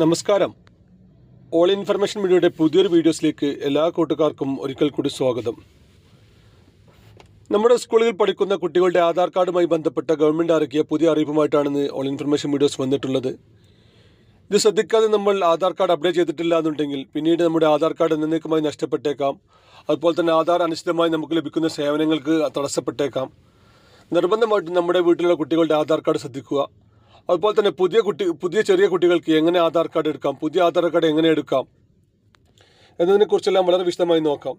നമസ്കാരം. All information മീഡിയയുടെ പുതിയൊരു വീഡിയോസിലേക്ക് എല്ലാ കൂട്ടുകാർക്കും ഒരിക്കൽ കൂടി സ്വാഗതം. നമ്മുടെ സ്കൂളിൽ പഠിക്കുന്ന കുട്ടികളുടെ ആധാർ കാർഡുമായി ബന്ധപ്പെട്ട ഗവൺമെന്റ് ഇറക്കിയ പുതിയ അറിയിപ്പുമായിട്ടാണ് ഓൾ ഇൻഫർമേഷൻ വീഡിയോസ് വന്നിട്ടുള്ളത്. ഇത് ശ്രദ്ധിക്കാതെ നമ്മൾ ആധാർ കാർഡ് അപ്ഡേറ്റ് ചെയ്തിട്ടില്ല എന്നുണ്ടെങ്കിൽ പിന്നീട് നമ്മുടെ ആധാർ കാർഡ് എന്നേക്കുമായി നഷ്ടപ്പെട്ടേക്കാം. അതുപോലെ തന്നെ ആധാർ അനിശ്ചിതമായി നമുക്ക് ലഭിക്കുന്ന സേവനങ്ങൾക്ക് തടസ്സപ്പെട്ടേക്കാം. നിർബന്ധമായിട്ടും നമ്മുടെ വീട്ടിലുള്ള കുട്ടികളുടെ ആധാർ കാർഡ് ശ്രദ്ധിക്കുക. അതുപോലെ തന്നെ പുതിയ കുട്ടി പുതിയ ചെറിയ കുട്ടികൾക്ക് എങ്ങനെ ആധാർ കാർഡ് എടുക്കാം പുതിയ ആധാർ കാർഡ് എങ്ങനെ എടുക്കാം എന്നതിനെക്കുറിച്ചെല്ലാം വളരെ വിശദമായി നോക്കാം.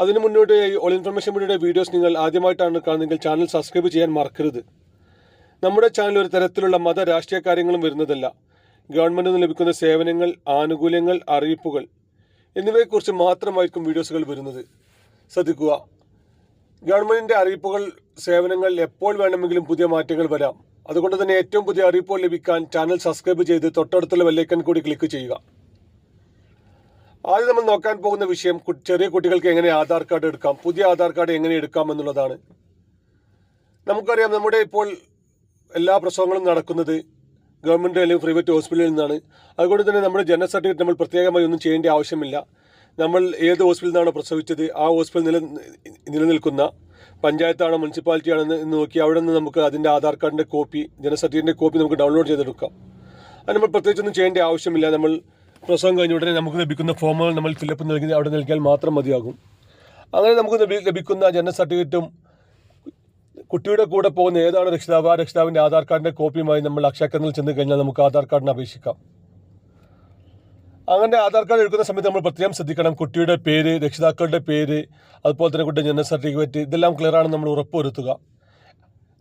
അതിന് മുന്നോടിയായി ഓൾ ഇൻഫർമേഷൻ മീഡിയയുടെ വീഡിയോസ് നിങ്ങൾ ആദ്യമായിട്ടാണ് കാണുന്നതെങ്കിൽ ചാനൽ സബ്സ്ക്രൈബ് ചെയ്യാൻ മറക്കരുത്. നമ്മുടെ ചാനൽ ഒരു തരത്തിലുള്ള മത രാഷ്ട്രീയ കാര്യങ്ങളും വരുന്നതല്ല. ഗവൺമെന്റ് നിന്ന് ലഭിക്കുന്ന സേവനങ്ങൾ ആനുകൂല്യങ്ങൾ അറിയിപ്പുകൾ എന്നിവയെക്കുറിച്ച് മാത്രമായിരിക്കും വീഡിയോസുകൾ വരുന്നത്. ശ്രദ്ധിക്കുക. ഗവൺമെന്റിന്റെ അറിയിപ്പുകൾ സേവനങ്ങൾ എപ്പോൾ വേണമെങ്കിലും പുതിയ മാറ്റങ്ങൾ വരാം. അതുകൊണ്ട് തന്നെ ഏറ്റവും പുതിയ അറിയിപ്പുകൾ ലഭിക്കാൻ ചാനൽ സബ്സ്ക്രൈബ് ചെയ്ത് തൊട്ടടുത്തുള്ള വെല്ലൈക്കൻ കൂടി ക്ലിക്ക് ചെയ്യുക. ആദ്യം നമ്മൾ നോക്കാൻ പോകുന്ന വിഷയം ചെറിയ കുട്ടികൾക്ക് എങ്ങനെ ആധാർ കാർഡ് എടുക്കാം പുതിയ ആധാർ കാർഡ് എങ്ങനെ എടുക്കാം എന്നുള്ളതാണ്. നമുക്കറിയാം നമ്മുടെ ഇപ്പോൾ എല്ലാ പ്രസവങ്ങളും നടക്കുന്നത് ഗവൺമെന്റ് അല്ലെങ്കിൽ പ്രൈവറ്റ് ഹോസ്പിറ്റലിൽ നിന്നാണ്. അതുകൊണ്ട് തന്നെ നമ്മുടെ ജനന സർട്ടിഫിക്കറ്റ് നമ്മൾ പ്രത്യേകമായി ഒന്നും ചെയ്യേണ്ട ആവശ്യമില്ല. നമ്മൾ ഏത് ഹോസ്പിറ്റലിൽ നിന്നാണോ പ്രസവിച്ചത് ആ ഹോസ്പിറ്റൽ നില നിലനിൽക്കുന്ന പഞ്ചായത്താണോ മുനിസിപ്പാലിറ്റി ആണോ എന്ന് നോക്കി അവിടെ നിന്ന് നമുക്ക് അതിന്റെ ആധാർ കാർഡിന്റെ കോപ്പി ജനന സർട്ടിഫിക്കറ്റിന്റെ കോപ്പി നമുക്ക് ഡൗൺലോഡ് ചെയ്തെടുക്കാം. അത് നമ്മൾ പ്രത്യേകിച്ചൊന്നും ചെയ്യേണ്ട ആവശ്യമില്ല. നമ്മൾ പ്രസവം കഴിഞ്ഞ ഉടനെ നമുക്ക് ലഭിക്കുന്ന ഫോമുകൾ നമ്മൾ ഫില്ലപ്പ് നൽകി അവിടെ നൽകിയാൽ മാത്രം മതിയാകും. അങ്ങനെ നമുക്ക് ലഭിക്കുന്ന ജനന സർട്ടിഫിക്കറ്റും കുട്ടിയുടെ കൂടെ പോകുന്ന ഏതാണ് രക്ഷിതാവ് ആ രക്ഷിതാവിന്റെ ആധാർ കാർഡിന്റെ കോപ്പിയുമായി നമ്മൾ അക്ഷയ കേന്ദ്രത്തിൽ ചെന്ന് കഴിഞ്ഞാൽ നമുക്ക് ആധാർ കാർഡിന് അപേക്ഷിക്കാം. അങ്ങനെ ആധാർ കാർഡ് എടുക്കുന്ന സമയത്ത് നമ്മൾ പ്രത്യേകം ശ്രദ്ധിക്കണം. കുട്ടിയുടെ പേര് രക്ഷിതാക്കളുടെ പേര് അതുപോലെ തന്നെ കുട്ടിയുടെ ജനന സർട്ടിഫിക്കറ്റ് ഇതെല്ലാം ക്ലിയർ ആണെന്ന് നമ്മൾ ഉറപ്പുവരുത്തുക.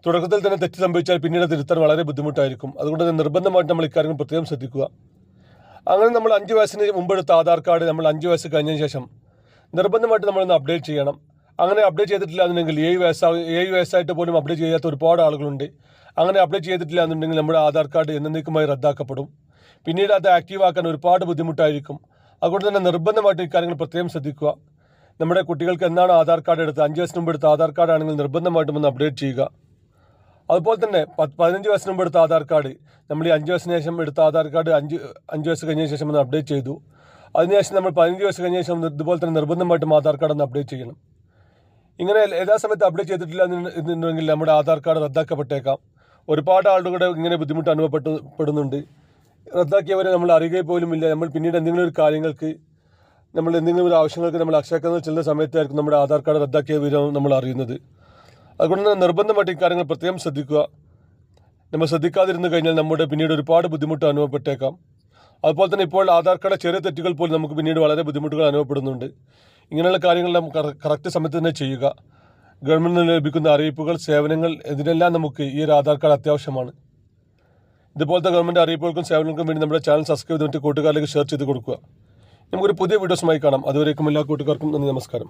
തുടക്കത്തിൽ തന്നെ തെറ്റ് സംഭവിച്ചാൽ പിന്നീട് തിരുത്താൻ വളരെ ബുദ്ധിമുട്ടായിരിക്കും. അതുകൊണ്ട് തന്നെ നിർബന്ധമായിട്ട് നമ്മൾ ഇക്കാര്യങ്ങൾ പ്രത്യേകം ശ്രദ്ധിക്കുക. അങ്ങനെ നമ്മൾ അഞ്ച് വയസ്സിന് മുമ്പെടുത്ത ആധാർ കാർഡ് നമ്മൾ അഞ്ച് വയസ്സ് കഴിഞ്ഞതിന് ശേഷം നിർബന്ധമായിട്ട് നമ്മളൊന്ന് അപ്ഡേറ്റ് ചെയ്യണം. അങ്ങനെ അപ്ഡേറ്റ് ചെയ്തിട്ടില്ല എന്നുണ്ടെങ്കിൽ ഏഴ് വയസ്സാ ഏഴ് വയസ്സായിട്ട് പോലും അപ്ഡേറ്റ് ചെയ്യാത്ത ഒരുപാട് ആളുകളുണ്ട്. അങ്ങനെ അപ്ഡേറ്റ് ചെയ്തിട്ടില്ല എന്നുണ്ടെങ്കിൽ നമ്മുടെ ആധാർ കാർഡ് എന്നേക്കുമായി റദ്ദാക്കപ്പെടും. പിന്നീട് അത് ആക്റ്റീവ് ആക്കാൻ ഒരുപാട് ബുദ്ധിമുട്ടായിരിക്കും. അതുകൊണ്ട് തന്നെ നിർബന്ധമായിട്ട് ഇക്കാര്യങ്ങൾ പ്രത്യേകം ശ്രദ്ധിക്കുക. നമ്മുടെ കുട്ടികൾക്ക് എന്നാണ് ആധാർ കാർഡ് എടുത്തത് അഞ്ച് വയസ്സിന് മുമ്പ് എടുത്ത ആധാർ കാർഡ് ആണെങ്കിൽ നിർബന്ധമായിട്ടും ഒന്ന് അപ്ഡേറ്റ് ചെയ്യുക. അതുപോലെ തന്നെ പതിനഞ്ച് വയസ്സിന് മുമ്പ് എടുത്ത ആധാർ കാർഡ് നമ്മൾ ഈ അഞ്ച് വയസ്സിന് ശേഷം എടുത്ത ആധാർ കാർഡ് അഞ്ച് അഞ്ച് വയസ്സ് കഴിഞ്ഞ ശേഷം ഒന്ന് അപ്ഡേറ്റ് ചെയ്തു. അതിനുശേഷം നമ്മൾ പതിനഞ്ച് വയസ്സ് കഴിഞ്ഞ ശേഷം ഇതുപോലെ തന്നെ നിർബന്ധമായിട്ടും ആധാർ കാർഡ് ഒന്ന് അപ്ഡേറ്റ് ചെയ്യണം. ഇങ്ങനെ യഥാസമയത്ത് സമയത്ത് അപ്ഡേറ്റ് ചെയ്തിട്ടില്ല എന്നുണ്ടെങ്കിൽ നമ്മുടെ ആധാർ കാർഡ് റദ്ദാക്കപ്പെട്ടേക്കാം. ഒരുപാട് ആളുകളുടെ ഇങ്ങനെ ബുദ്ധിമുട്ട് അനുഭവപ്പെട്ടു പെടുന്നുണ്ട്. റദ്ദാക്കിയവരെ നമ്മൾ അറിയുക പോലുമില്ല നമ്മൾ പിന്നീട് എന്തെങ്കിലും ഒരു കാര്യങ്ങൾക്ക് നമ്മൾ എന്തെങ്കിലും ഒരു ആവശ്യങ്ങൾക്ക് നമ്മൾ അക്ഷയക്കുന്ന ചെല്ലുന്ന സമയത്തായിരിക്കും നമ്മുടെ ആധാർ കാർഡ് റദ്ദാക്കിയ വിവരം നമ്മൾ അറിയുന്നത്. അതുകൊണ്ട് തന്നെ നിർബന്ധമായിട്ട് ഇക്കാര്യങ്ങൾ പ്രത്യേകം ശ്രദ്ധിക്കുക. നമ്മൾ ശ്രദ്ധിക്കാതിരുന്നു കഴിഞ്ഞാൽ നമ്മുടെ പിന്നീട് ഒരുപാട് ബുദ്ധിമുട്ട് അനുഭവപ്പെട്ടേക്കാം. അതുപോലെ തന്നെ ഇപ്പോൾ ആധാർ കാർഡ് ചെറിയ തെറ്റുകൾ പോലും നമുക്ക് പിന്നീട് വളരെ ബുദ്ധിമുട്ടുകൾ അനുഭവപ്പെടുന്നുണ്ട്. ഇങ്ങനെയുള്ള കാര്യങ്ങളെല്ലാം കറക്റ്റ് സമയത്ത് തന്നെ ചെയ്യുക. ഗവൺമെന്റ് ലഭിക്കുന്ന അറിയിപ്പുകൾ സേവനങ്ങൾ ഇതിനെല്ലാം നമുക്ക് ഈ ഒരു ആധാർ കാർഡ് അത്യാവശ്യമാണ്. ഇതുപോലത്തെ ഗവൺമെന്റ് അറിയിപ്പുകൾക്കും സേവനങ്ങൾക്കും വേണ്ടി നമ്മുടെ ചാനൽ സബ്സ്ക്രൈബ് ചെയ്തിട്ട് കൂട്ടുകാരിലേക്ക് ഷെയർ ചെയ്ത് കൊടുക്കുക. നമുക്കൊരു പുതിയ വീഡിയോസുമായി കാണാം. അതുവരേക്കും എല്ലാ കൂട്ടുകാർക്കും നന്ദി നമസ്കാരം.